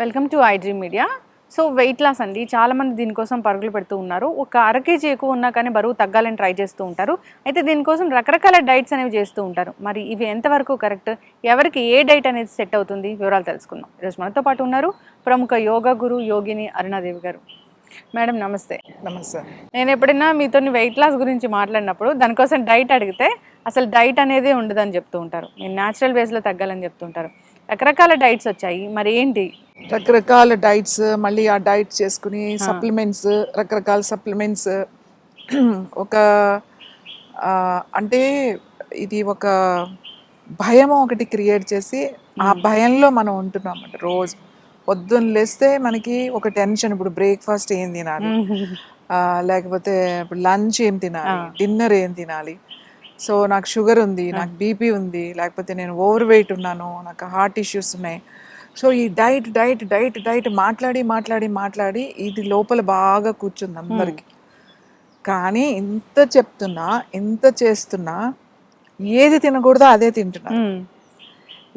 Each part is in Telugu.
Welcome to iDream Media. So weight loss అండి. చాలా మంది దీనికోసం పరుగులు పెడుతూ ఉన్నారు. ఒక అర కేజీ ఎక్కువ ఉన్నా కానీ బరువు తగ్గాలని ట్రై చేస్తూ ఉంటారు. అయితే దీనికోసం రకరకాల డైట్స్ అనేవి చేస్తూ ఉంటారు. మరి ఇవి ఎంతవరకు కరెక్ట్? ఎవరికి ఏ డైట్ అనేది సెట్ అవుతుంది? వివరాలు తెలుసుకుందాం. ఈరోజు మనతో పాటు ఉన్నారు ప్రముఖ యోగా గురు యోగిని అరుణాదేవి గారు. మేడం నమస్తే. నమస్తే. నేను ఎప్పుడైనా మీతో వెయిట్ లాస్ గురించి మాట్లాడినప్పుడు దానికోసం డైట్ అడిగితే అసలు డైట్ అనేది ఉండదని చెప్తూ ఉంటారు. మీరు న్యాచురల్ వేస్లో తగ్గాలని చెప్తుంటారు రకరకాల డైట్స్ వచ్చాయి. మరి ఏంటి? రకరకాల డైట్స్ మళ్ళీ ఆ డైట్ చేసుకుని సప్లిమెంట్స్ రకరకాల సప్లిమెంట్స్. ఒక అంటే ఇది ఒక భయం ఒకటి క్రియేట్ చేసి ఆ భయంలో మనం ఉంటున్నాం అన్నమాట రోజు. పొద్దున్న లేస్తే మనకి ఒక టెన్షన్. ఇప్పుడు బ్రేక్ఫాస్ట్ ఏం తినాలి? లేకపోతే ఇప్పుడు లంచ్ ఏం తినాలి? డిన్నర్ ఏం తినాలి? సో నాకు షుగర్ ఉంది నాకు బీపీ ఉంది లేకపోతే నేను ఓవర్ వెయిట్ ఉన్నాను నాకు హార్ట్ ఇష్యూస్ ఉన్నాయి. సో ఈ డైట్ డైట్ డైట్ డైట్ మాట్లాడి మాట్లాడి మాట్లాడి ఇది లోపల బాగా కూర్చుంది అందరికి. కానీ ఇంత చెప్తున్నా ఇంత చేస్తున్నా ఏది తినకూడదో అదే తింటున్నారు.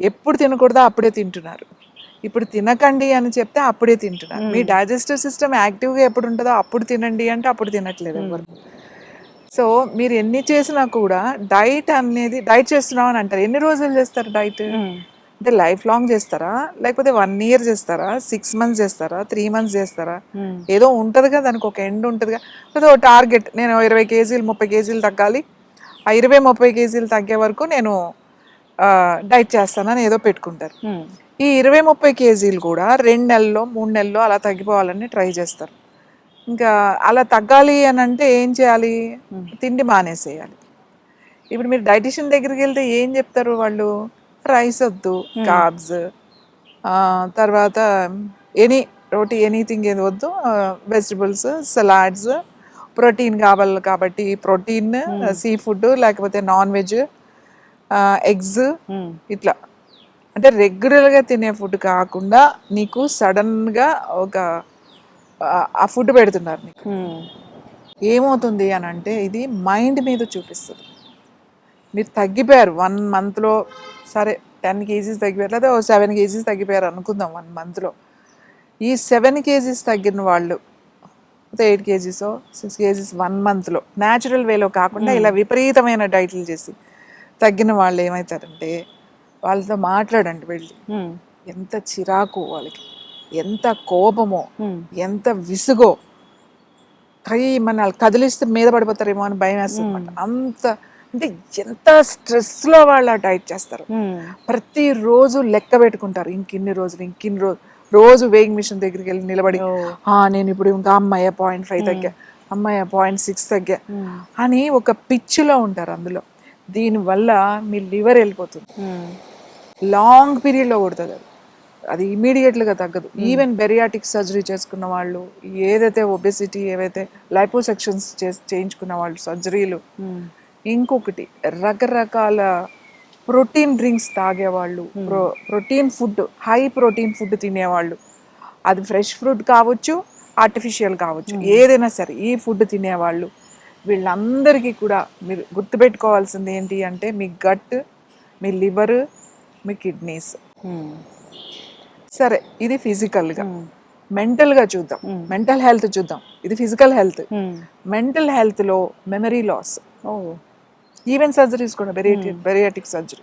ఎప్పుడు తినకూడదో అప్పుడే తింటున్నారు. ఇప్పుడు తినకండి అని చెప్తే అప్పుడే తింటున్నారు. మీ డైజెస్టివ్ సిస్టమ్ యాక్టివ్గా ఎప్పుడు ఉంటుందో అప్పుడు తినండి అంటే అప్పుడు తినట్లేదు ఎవరు. సో మీరు ఎన్ని చేసినా కూడా డైట్ అనేది డైట్ చేస్తున్నాం అని అంటారు. ఎన్ని రోజులు చేస్తారు డైట్. అంటే లైఫ్ లాంగ్ చేస్తారా? లేకపోతే వన్ ఇయర్ చేస్తారా? సిక్స్ మంత్స్ చేస్తారా? త్రీ మంత్స్ చేస్తారా. ఏదో ఉంటుందిగా దానికి ఒక ఎండ్ ఉంటుందిగా లేదా ఒక టార్గెట్. నేను ఇరవై కేజీలు ముప్పై కేజీలు తగ్గాలి. ఆ ఇరవై ముప్పై కేజీలు తగ్గే వరకు నేను డైట్ చేస్తానని ఏదో పెట్టుకుంటారు. ఈ ఇరవై ముప్పై కేజీలు కూడా రెండు నెలల్లో మూడు నెలల్లో అలా తగ్గిపోవాలని ట్రై చేస్తారు. ఇంకా అలా తగ్గాలి అని అంటే ఏం చేయాలి? తిండి మానేసేయాలి. ఇప్పుడు మీరు డైటిషియన్ దగ్గరికి వెళ్తే ఏం చెప్తారు వాళ్ళు? రైస్ వద్దు కార్బ్స్. తర్వాత ఎనీ రోటీ ఎనీథింగ్ ఏది వద్దు. వెజిటబుల్స్ సలాడ్స్ ప్రోటీన్ కావాలి కాబట్టి ప్రోటీన్ సీ ఫుడ్ లేకపోతే నాన్ వెజ్ ఎగ్స్. ఇట్లా. అంటే రెగ్యులర్గా తినే ఫుడ్ కాకుండా నీకు సడన్గా ఒక ఆ- ఫుడ్ పెడుతున్నారు నీకు. మ్మ్. ఏమవుతుంది అని అంటే ఇది మైండ్ మీద చూపిస్తుంది. మీరు తగ్గిపోయారు వన్ మంత్లో సరే టెన్ కేజీస్ తగ్గిపోయారు లేదా ఓ సెవెన్ కేజీస్ తగ్గిపోయారు అనుకుందాం వన్ మంత్లో ఈ సెవెన్ కేజీస్ తగ్గిన వాళ్ళు eight kgs six kgs one మంత్లో న్యాచురల్ వేలో కాకుండా ఇలా విపరీతమైన డైట్లు చేసి తగ్గిన వాళ్ళు ఏమవుతారంటే వాళ్ళతో మాట్లాడండి వెళ్ళి. ఎంత చిరాకు వాళ్ళకి. ఎంత కోపమో. ఎంత విసుగో కై మన కదిలిస్తే మీద పడిపోతారేమో అని భయం వేస్తుంది అంత అంటే ఎంత స్ట్రెస్లో వాళ్ళు ఆ డైట్ చేస్తారు మ్మ్. ప్రతిరోజు లెక్క పెట్టుకుంటారు ఇంకిన్ని రోజులు ఇంకిన్ని రోజు రోజు వేయింగ్ మిషన్ దగ్గరికి వెళ్ళి నిలబడి. "ఆ, నేను ఇప్పుడు ఇంకా అమ్మాయి పాయింట్ ఫైవ్ తగ్గా అమ్మాయి పాయింట్ సిక్స్ తగ్గా. అని ఒక పిచ్చిలో ఉంటారు అందులో దీనివల్ల మీ లివర్ వెళ్ళిపోతుంది. లాంగ్ పీరియడ్లో కొడుతుంది అది అది ఇమీడియట్గా తగ్గదు. ఈవెన్ బెరియాటిక్ సర్జరీ చేసుకున్న వాళ్ళు ఏదైతే ఒబెసిటీ ఏవైతే లైపోసెక్షన్స్ చేయించుకున్న వాళ్ళు సర్జరీలు మ్మ్. ఇంకొకటి రకరకాల ప్రోటీన్ డ్రింక్స్ తాగేవాళ్ళు pro protein food high protein food తినేవాళ్ళు. అది ఫ్రెష్ ఫ్రూట్ కావచ్చు ఆర్టిఫిషియల్ కావచ్చు ఏదైనా సరే ఈ ఫుడ్ తినేవాళ్ళు. వీళ్ళందరికీ కూడా మీరు గుర్తుపెట్టుకోవాల్సింది ఏంటి అంటే మీ గట్ మీ లివర్ మీ కిడ్నీస్. సరే ఇది ఫిజికల్గా. మెంటల్గా చూద్దాం. మెంటల్ హెల్త్ చూద్దాం. ఇది ఫిజికల్ హెల్త్. మెంటల్ హెల్త్లో మెమరీ లాస్. ఓ. ఈవెన్ సర్జరీస్ కూడా బెరియాటిక్ బెరియాటిక్ సర్జరీ.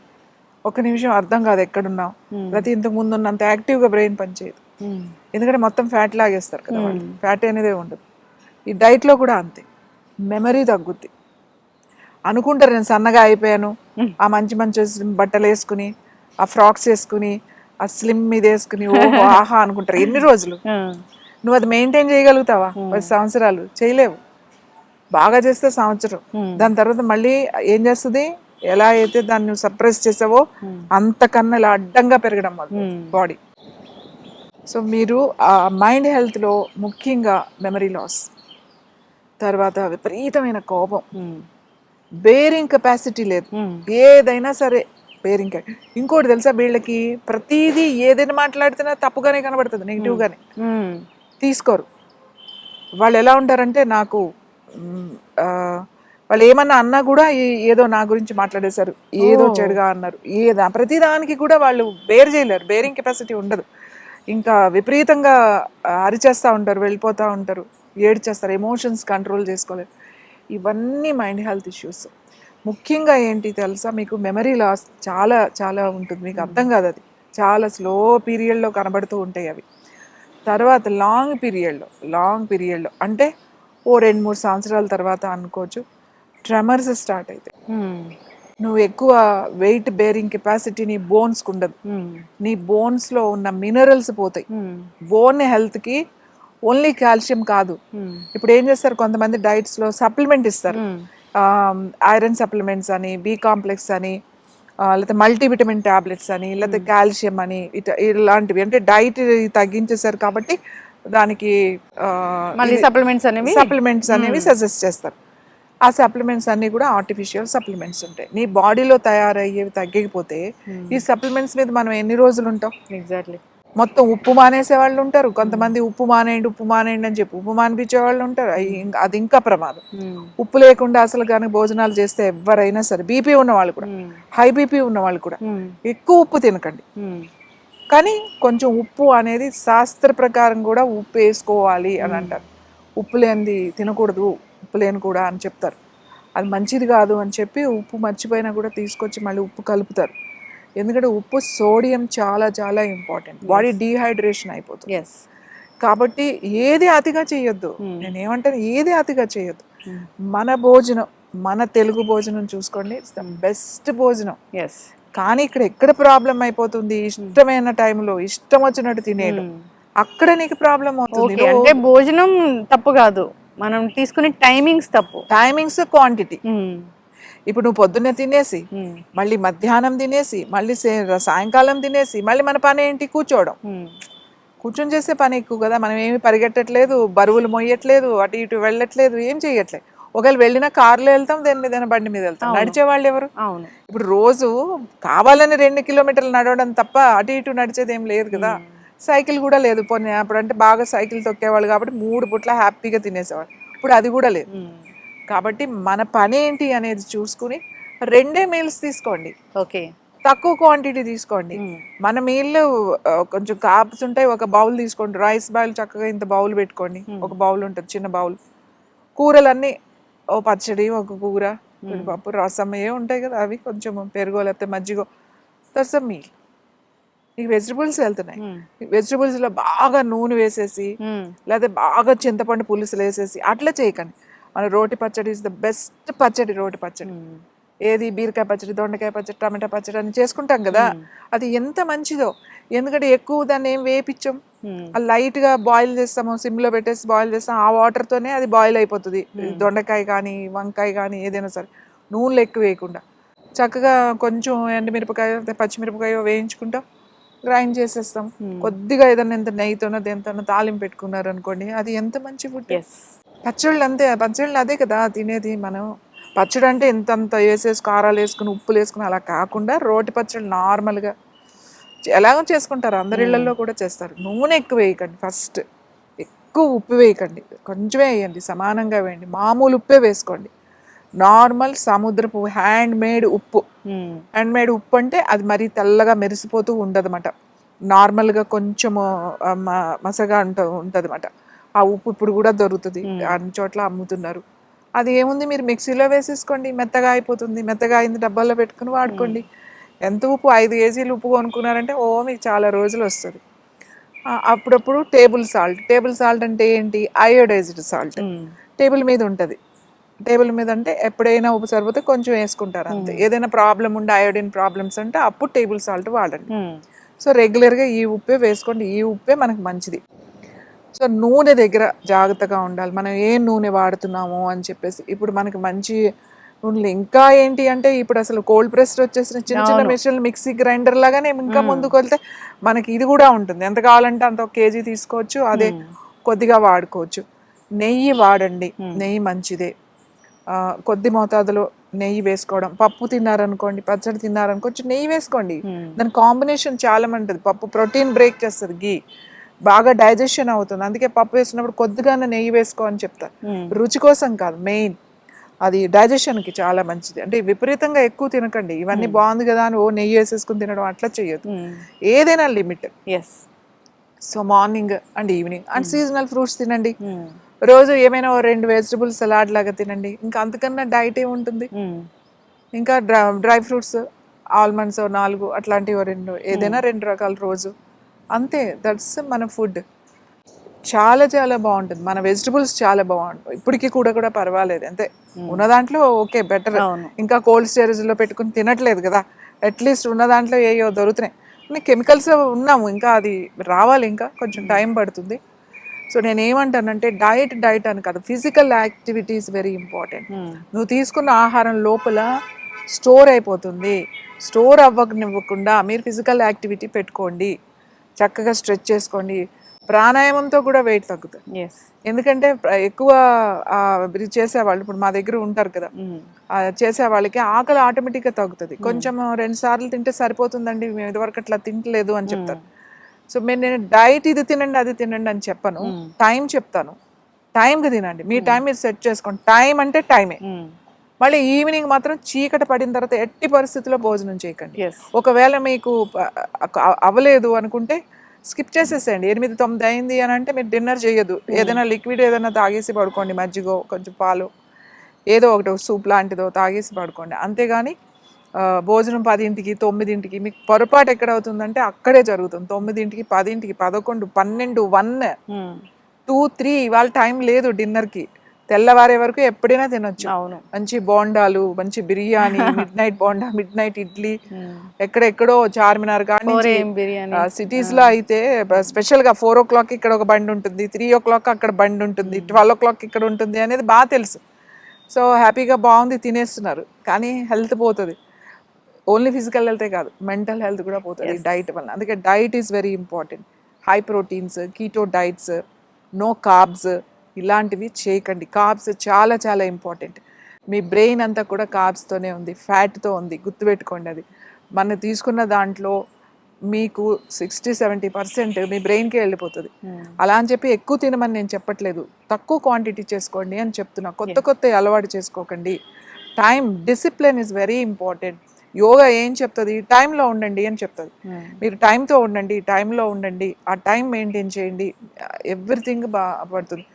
ఒక నిమిషం అర్థం కాదు ఎక్కడున్నాం ప్రతి ఇంతకు ముందు ఉన్నంత యాక్టివ్గా బ్రెయిన్ పనిచేయదు. ఎందుకంటే మొత్తం ఫ్యాట్ లాగేస్తారు కదా వాళ్ళు. ఫ్యాట్ అనేదే ఉండదు. ఈ డైట్లో కూడా అంతే. మెమరీ తగ్గుద్ది. అనుకుంటారు నేను సన్నగా అయిపోయాను. ఆ మంచి మంచి బట్టలు వేసుకుని ఆ ఫ్రాక్స్ వేసుకుని ఆ స్లిమ్ మీద వేసుకుని ఓహో ఆహా అనుకుంటారు. ఎన్ని రోజులు. నువ్వు అది మెయింటైన్ చేయగలుగుతావా? పది సంవత్సరాలు. చేయలేవు. బాగా చేస్తే సంవత్సరం. దాని తర్వాత మళ్ళీ ఏం చేస్తుంది? ఎలా అయితే దాన్ని సప్రెస్ చేసావో అంతకన్నా ఇలా అడ్డంగా పెరగడం బాడీ సో మీరు ఆ మైండ్ హెల్త్లో ముఖ్యంగా మెమరీ లాస్ తర్వాత విపరీతమైన కోపం. బేరింగ్ కెపాసిటీ లేదు. ఏదైనా సరే బేరింగ్ ఇంకోటి తెలుసా వీళ్ళకి? ప్రతిదీ ఏదైనా మాట్లాడితేనే తప్పుగానే కనబడుతుంది నెగిటివ్గానే. తీసుకోరు. వాళ్ళు ఎలా ఉంటారంటే నాకు వాళ్ళు ఏమన్నా అన్నా కూడా ఏదో నా గురించి మాట్లాడేశారు ఏదో చెడుగా అన్నారు ఏదా ప్రతిదానికి కూడా వాళ్ళు బేర్ చేయలేరు బేరింగ్ కెపాసిటీ ఉండదు. ఇంకా విపరీతంగా అరిచేస్తూ ఉంటారు వెళ్ళిపోతూ ఉంటారు ఏడ్చేస్తారు ఎమోషన్స్ కంట్రోల్ చేసుకోలేరు. ఇవన్నీ మైండ్ హెల్త్ ఇష్యూస్. ముఖ్యంగా ఏంటి తెలుసా? మీకు మెమరీ లాస్ చాలా చాలా ఉంటుంది. మీకు అర్థం కాదు అది. చాలా స్లో పీరియడ్లో కనబడుతూ ఉంటాయి అవి. తర్వాత లాంగ్ పీరియడ్లో లాంగ్ పీరియడ్లో అంటే ఓ రెండు మూడు సంవత్సరాల తర్వాత అనుకోవచ్చు ట్రెమర్స్ స్టార్ట్ అవుతాయి నువ్వు ఎక్కువ వెయిట్ బేరింగ్ కెపాసిటీ నీ బోన్స్కి ఉండదు. నీ బోన్స్లో ఉన్న మినరల్స్ పోతాయి. బోన్ హెల్త్కి ఓన్లీ కాల్షియం కాదు. ఇప్పుడు ఏం చేస్తారు? కొంతమంది డైట్స్లో సప్లిమెంట్ ఇస్తారు. ఐరన్ సప్లిమెంట్స్ అని బి కాంప్లెక్స్ అని లేకపోతే మల్టీవిటమిన్ టాబ్లెట్స్ అని లేకపోతే కాల్షియం అని ఇట ఇలాంటివి. అంటే డైట్ తగ్గించేశారు కాబట్టి దానికి మళ్ళీ సప్లిమెంట్స్ అనేవి? సప్లిమెంట్స్ అనేవి సజెస్ట్ చేస్తారు. ఆ సప్లిమెంట్స్ అన్ని కూడా ఆర్టిఫిషియల్ సప్లిమెంట్స్ ఉంటాయి. నీ బాడీలో తయారయ్యేవి తగ్గకపోతే ఈ సప్లిమెంట్స్ మీద మనం ఎన్ని రోజులు ఉంటాం? ఎగ్జాక్ట్లీ మొత్తం ఉప్పు మానేసే వాళ్ళు ఉంటారు. కొంతమంది ఉప్పు మానేయండి ఉప్పు మానేయండి అని చెప్పి ఉప్పు మానిపించే వాళ్ళు ఉంటారు. అది ఇంకా ప్రమాదం. ఉప్పు లేకుండా అసలు కానీ భోజనాలు చేస్తే ఎవరైనా సరే బీపీ ఉన్న వాళ్ళు కూడా హై బీపీ ఉన్న వాళ్ళు కూడా ఎక్కువ ఉప్పు తినకండి. కానీ కొంచెం ఉప్పు అనేది శాస్త్ర ప్రకారం కూడా ఉప్పు వేసుకోవాలి అని అంటారు. ఉప్పు లేనిది తినకూడదు ఉప్పు లేని కూడా అని చెప్తారు. అది మంచిది కాదు అని చెప్పి ఉప్పు మర్చిపోయినా కూడా తీసుకొచ్చి మళ్ళీ ఉప్పు కలుపుతారు. ఎందుకంటే ఉప్పు సోడియం చాలా చాలా ఇంపార్టెంట్ బాడీ డీహైడ్రేషన్ అయిపోతుంది. కాబట్టి ఏది అతిగా చేయొద్దు. నేను ఏమంటాను? ఏది అతిగా చేయొద్దు. మన భోజనం మన తెలుగు భోజనం చూసుకోండి. ఇట్స్ ద బెస్ట్ భోజనం. ఎస్ కానీ ఇక్కడ ఎక్కడ ప్రాబ్లం అయిపోతుంది? ఇష్టమైన టైంలో ఇష్టం వచ్చినట్టు తినేయడం. అక్కడ నీకు ప్రాబ్లం అవుతుంది. అంటే భోజనం తప్పు కాదు. మనం తీసుకునే టైమింగ్స్ తప్పు. Timings quantity. ఇప్పుడు నువ్వు పొద్దున్నే తినేసి. మళ్ళీ మధ్యాహ్నం తినేసి మళ్ళీ సాయంకాలం తినేసి మళ్ళీ మన పని ఏంటి? కూర్చోవడం. కూర్చొని చేసే పని ఎక్కువ కదా మనం ఏమి పరిగెట్టట్లేదు బరువులు మొయ్యట్లేదు అటు ఇటు వెళ్ళట్లేదు ఏం చెయ్యట్లేదు ఒకవేళ వెళ్ళినా కార్లో వెళ్తాం దేని మీద బండి మీద వెళ్తాం. నడిచే వాళ్ళు ఎవరు? ఇప్పుడు రోజు కావాలని రెండు కిలోమీటర్లు నడవడం తప్ప అటు ఇటు నడిచేది ఏం లేదు కదా. సైకిల్ కూడా లేదు. పోనీ అప్పుడు అంటే బాగా సైకిల్ తొక్కేవాళ్ళు కాబట్టి మూడు పుట్ల హ్యాపీగా తినేసేవాళ్ళు. ఇప్పుడు అది కూడా లేదు. కాబట్టి మన పని ఏంటి అనేది చూసుకుని రెండే మీల్స్ తీసుకోండి. ఓకే. తక్కువ క్వాంటిటీ తీసుకోండి. మన మీల్ కొంచెం కాప్స్ ఉంటాయి ఒక బౌల్ తీసుకోండి. రైస్ బౌల్ చక్కగా ఇంత బౌల్ పెట్టుకోండి. ఒక బౌల్ ఉంటుంది చిన్న బౌల్ కూరలన్నీ ఓ పచ్చడి ఒక కూర పప్పు రసం ఏ ఉంటాయి కదా అవి కొంచెం పెరుగో లేకపోతే మజ్జిగో. దట్స్ మీల్ నీకు వెజిటబుల్స్ వెళ్తున్నాయి. మ్మ్. వెజిటబుల్స్లో బాగా నూనె వేసేసి. లేకపోతే బాగా చింతపండు పులుసులు వేసేసి అట్లా చేయకండి. మన రోటి పచ్చడి ఇస్ ద బెస్ట్ పచ్చడి రోటి పచ్చడి. ఏది బీరకాయ పచ్చడి దొండకాయ పచ్చడి టమాటా పచ్చడి అని చేసుకుంటాం కదా అది ఎంత మంచిదో. ఎందుకంటే ఎక్కువ దాన్ని ఏం వేపించాం. అది లైట్గా బాయిల్ చేస్తాము సిమ్లో పెట్టేసి బాయిల్ చేస్తాం ఆ వాటర్తోనే అది బాయిల్ అయిపోతుంది. దొండకాయ కానీ వంకాయ కానీ ఏదైనా సరే. నూనెలు ఎక్కువ వేయకుండా. చక్కగా కొంచెం ఎండుమిరపకాయ పచ్చిమిరపకాయ వేయించుకుంటాం. గ్రైండ్ చేసేస్తాం. కొద్దిగా ఏదైనా ఎంత నెయ్యితోనో దేనితోనో తాలింపు పెట్టుకున్నారు అనుకోండి అది ఎంత మంచి ఫుడ్? పచ్చళ్ళు అంతే పచ్చళ్ళు అదే కదా తినేది మనం. పచ్చడి అంటే ఎంత అంత వేసేసి కారాలు వేసుకుని ఉప్పులు వేసుకుని అలా కాకుండా రోటి పచ్చళ్ళు నార్మల్గా ఎలాగో చేసుకుంటారు. అందరి ఇళ్ళలో కూడా చేస్తారు. నూనె ఎక్కువ వేయకండి ఫస్ట్. ఎక్కువ ఉప్పు వేయకండి. కొంచెమే వేయండి సమానంగా వేయండి. మామూలు ఉప్పే వేసుకోండి. నార్మల్ సముద్రపు హ్యాండ్ మేడ్ ఉప్పు. హ్యాండ్ మేడ్ ఉప్పు అంటే అది మరీ తెల్లగా మెరిసిపోతూ ఉండదన్నమాట. నార్మల్గా కొంచెము మసగా ఉంట ఉంటుందన్నమాట. ఆ ఉప్పు ఇప్పుడు కూడా దొరుకుతుంది. అన్ని చోట్ల అమ్ముతున్నారు. అది ఏముంది మీరు మిక్సీలో వేసేసుకోండి మెత్తగా అయిపోతుంది. మెత్తగా అయింది డబ్బాలో పెట్టుకుని వాడుకోండి. ఎంత ఉప్పు? ఐదు కేజీలు ఉప్పు కొనుక్కున్నారంటే ఓ మీకు చాలా రోజులు వస్తుంది. అప్పుడప్పుడు టేబుల్ సాల్ట్. టేబుల్ సాల్ట్ అంటే ఏంటి? Iodised salt. టేబుల్ మీద ఉంటుంది. టేబుల్ మీద అంటే ఎప్పుడైనా ఉప్పు సరిపోతే కొంచెం వేసుకుంటారు అంతే. ఏదైనా ప్రాబ్లం ఉండే అయోడిన్ ప్రాబ్లమ్స్ అంటే అప్పుడు టేబుల్ సాల్ట్ వాడండి. మ్మ్. సో రెగ్యులర్గా ఈ ఉప్పే వేసుకోండి. ఈ ఉప్పే మనకు మంచిది. సో నూనె దగ్గర జాగ్రత్తగా ఉండాలి. మనం ఏ నూనె వాడుతున్నాము అని చెప్పేసి. ఇప్పుడు మనకి మంచి నూనెలు ఇంకా ఏంటి అంటే ఇప్పుడు అసలు కోల్డ్ ప్రెస్డ్ వచ్చేసిన చిన్న చిన్న మెషిన్లు మిక్సీ గ్రైండర్ లాగానే ఇంకా ముందుకు వెళ్తే మనకి ఇది కూడా ఉంటుంది. ఎంత కావాలంటే అంత ఒక కేజీ తీసుకోవచ్చు. అదే కొద్దిగా వాడుకోవచ్చు. నెయ్యి వాడండి. నెయ్యి మంచిదే. కొద్ది మోతాదులో నెయ్యి వేసుకోవడం. పప్పు తిన్నారనుకోండి పచ్చడి తిన్నారనుకో కొంచెం నెయ్యి వేసుకోండి. దాని కాంబినేషన్ చాలా ఉంటుంది పప్పు ప్రోటీన్ బ్రేక్ చేస్తుంది గీ బాగా డైజెషన్ అవుతుంది. అందుకే పప్పు వేసినప్పుడు కొద్దిగానే నెయ్యి వేసుకో అని చెప్తారు. రుచి కోసం కాదు మెయిన్. అది డైజెషన్కి చాలా మంచిది. అంటే విపరీతంగా ఎక్కువ తినకండి. ఇవన్నీ బాగుంది కదా అని ఓ నెయ్యి వేసేసుకుని తినడం అట్లా చేయొద్దు. ఏదైనా limit. Yes so morning and evening. And seasonal fruits తినండి. రోజు ఏమైనా ఓ రెండు వెజిటబుల్ సలాడ్ లాగా తినండి. ఇంకా అంతకన్నా డైట్ ఏముంటుంది? ఇంకా డ్రై డ్రై ఫ్రూట్స్ ఆల్మండ్స్ నాలుగు అట్లాంటివి రెండు ఏదైనా రెండు రకాల రోజు. అంతే దట్స్ మన ఫుడ్ చాలా చాలా బాగుంటుంది. మన వెజిటబుల్స్ చాలా బాగుంటుంది ఇప్పటికీ కూడా కూడా పర్వాలేదు అంతే. ఉన్న దాంట్లో ఓకే బెటర్. ఇంకా కోల్డ్ స్టోరేజ్లో పెట్టుకుని తినట్లేదు కదా. అట్లీస్ట్ ఉన్న దాంట్లో ఏయో దొరుకుతున్నాయి. కెమికల్స్ ఉన్నాము ఇంకా అది రావాలి ఇంకా. కొంచెం టైం పడుతుంది. సో నేను ఏమంటానంటే డైట్ డైట్ అని కాదు. Physical activities very important. నువ్వు తీసుకున్న ఆహారం లోపల స్టోర్ అయిపోతుంది. స్టోర్ అవ్వనివ్వకుండా మీరు ఫిజికల్ యాక్టివిటీ పెట్టుకోండి. చక్కగా స్ట్రెచ్ చేసుకోండి. ప్రాణాయామంతో కూడా వెయిట్ తగ్గుతుంది. ఎందుకంటే ఎక్కువ చేసేవాళ్ళు ఇప్పుడు మా దగ్గర ఉంటారు కదా. ఆ, చేసే వాళ్ళకి ఆకలి ఆటోమేటిక్గా తగ్గుతుంది. కొంచెం రెండు సార్లు తింటే సరిపోతుందండి. మేము ఇదివరకు అట్లా తింటలేదు అని చెప్తారు. సో మేము నేను డైట్ ఇది తినండి అది తినండి అని చెప్పను. టైం చెప్తాను. టైంకి తినండి. మీ టైం మీరు సెట్ చేసుకోండి. టైం అంటే టైమే. మళ్ళీ ఈవినింగ్ మాత్రం చీకటి పడిన తర్వాత ఎట్టి పరిస్థితుల్లో భోజనం చేయకండి. ఒకవేళ మీకు అవ్వలేదు అనుకుంటే స్కిప్ చేసేసేయండి. ఎనిమిది తొమ్మిది అయింది అని అంటే మీరు డిన్నర్ చేయొద్దు. ఏదైనా లిక్విడ్ ఏదైనా తాగేసి పడుకోండి. మజ్జిగో కొంచెం పాలు ఏదో ఒకటి సూప్ లాంటిదో తాగేసి పడుకోండి. అంతేగాని భోజనం పదింటికి తొమ్మిదింటికి మీకు పొరపాటు ఎక్కడ అవుతుందంటే అక్కడే జరుగుతుంది. తొమ్మిదింటికి పదింటికి పదకొండు పన్నెండు వన్. టూ త్రీ ఇవాళ టైం లేదు డిన్నర్కి. తెల్లవారే వరకు ఎప్పుడైనా తినొచ్చు. అవును. మంచి బోండాలు మంచి biryani mid night bonda mid night idli ఎక్కడెక్కడో చార్మినార్ కానీ సిటీస్లో అయితే స్పెషల్గా ఫోర్ ఓ క్లాక్ ఇక్కడ ఒక బండి ఉంటుంది త్రీ ఓ క్లాక్ అక్కడ బండి ఉంటుంది ట్వెల్వ్ ఓ క్లాక్ ఇక్కడ ఉంటుంది అనేది బాగా తెలుసు. సో హ్యాపీగా బాగుంది తినేస్తున్నారు. కానీ హెల్త్ పోతుంది. ఓన్లీ ఫిజికల్ హెల్తే కాదు మెంటల్ హెల్త్ కూడా పోతుంది డైట్ వల్ల. అందుకే diet is very important. High proteins keto diets no carbs ఇలాంటివి చేయకండి. కార్బ్స్ చాలా చాలా ఇంపార్టెంట్. మీ బ్రెయిన్ అంతా కూడా కార్బ్స్తోనే ఉంది ఫ్యాట్తో ఉంది గుర్తుపెట్టుకోండి అది. మనం తీసుకున్న దాంట్లో మీకు సిక్స్టీ సెవెంటీ పర్సెంట్ మీ బ్రెయిన్కే వెళ్ళిపోతుంది. అలా అని చెప్పి ఎక్కువ తినమని నేను చెప్పట్లేదు. తక్కువ క్వాంటిటీ చేసుకోండి అని చెప్తున్నా. కొత్త కొత్త అలవాటు చేసుకోకండి. Time discipline is very important. Yoga ఏం చెప్తుంది? టైంలో ఉండండి అని చెప్తుంది. మీరు టైంతో ఉండండి టైంలో ఉండండి ఆ టైం మెయింటైన్ చేయండి ఎవ్రీథింగ్ బాగా పడుతుంది.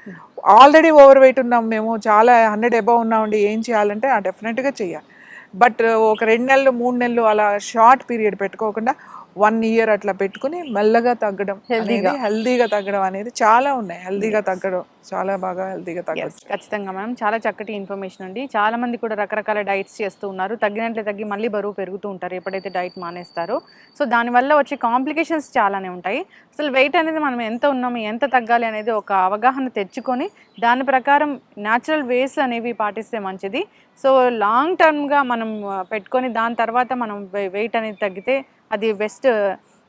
ఆల్రెడీ ఓవర్ వెయిట్ ఉన్నాం మేము చాలా హండ్రెడ్ అబవ్ ఉన్నామండి ఏం చేయాలంటే ఆ డెఫినెట్గా చేయాలి. బట్ ఒక రెండు నెలలు మూడు నెలలు అలా షార్ట్ పీరియడ్ పెట్టుకోకుండా వన్ ఇయర్ అట్లా పెట్టుకుని మెల్లగా తగ్గడం అనేది హెల్దీగా తగ్గడం అనేది చాలా ఉన్నాయి. హెల్దీగా తగ్గడం చాలా బాగా హెల్దీగా తగ్గడం ఖచ్చితంగా మ్యామ్ చాలా చక్కటి ఇన్ఫర్మేషన్ అండి. చాలా మంది కూడా రకరకాల డైట్స్ చేస్తూ ఉన్నారు. తగ్గినట్లే తగ్గి మళ్ళీ బరువు పెరుగుతూ ఉంటారు. ఎప్పుడైతే డైట్ మానేస్తారో. సో దానివల్ల వచ్చే కాంప్లికేషన్స్ చాలానే ఉంటాయి. అసలు వెయిట్ అనేది మనం ఎంత ఉన్నాము ఎంత తగ్గాలి అనేది ఒక అవగాహన తెచ్చుకొని దాని ప్రకారం న్యాచురల్ వేస్ అనేవి పాటిస్తే మంచిది. సో లాంగ్ టర్మ్గా మనం పెట్టుకొని దాని తర్వాత మనం వెయిట్ అనేది తగ్గితే అది బెస్ట్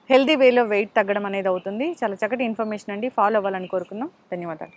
హెల్దీ వేలో వెయిట్ తగ్గడం అనేది అవుతుంది. చాలా చక్కటి ఇన్ఫర్మేషన్ అండి. ఫాలో అవ్వాలని కోరుకుందాం. ధన్యవాదాలు.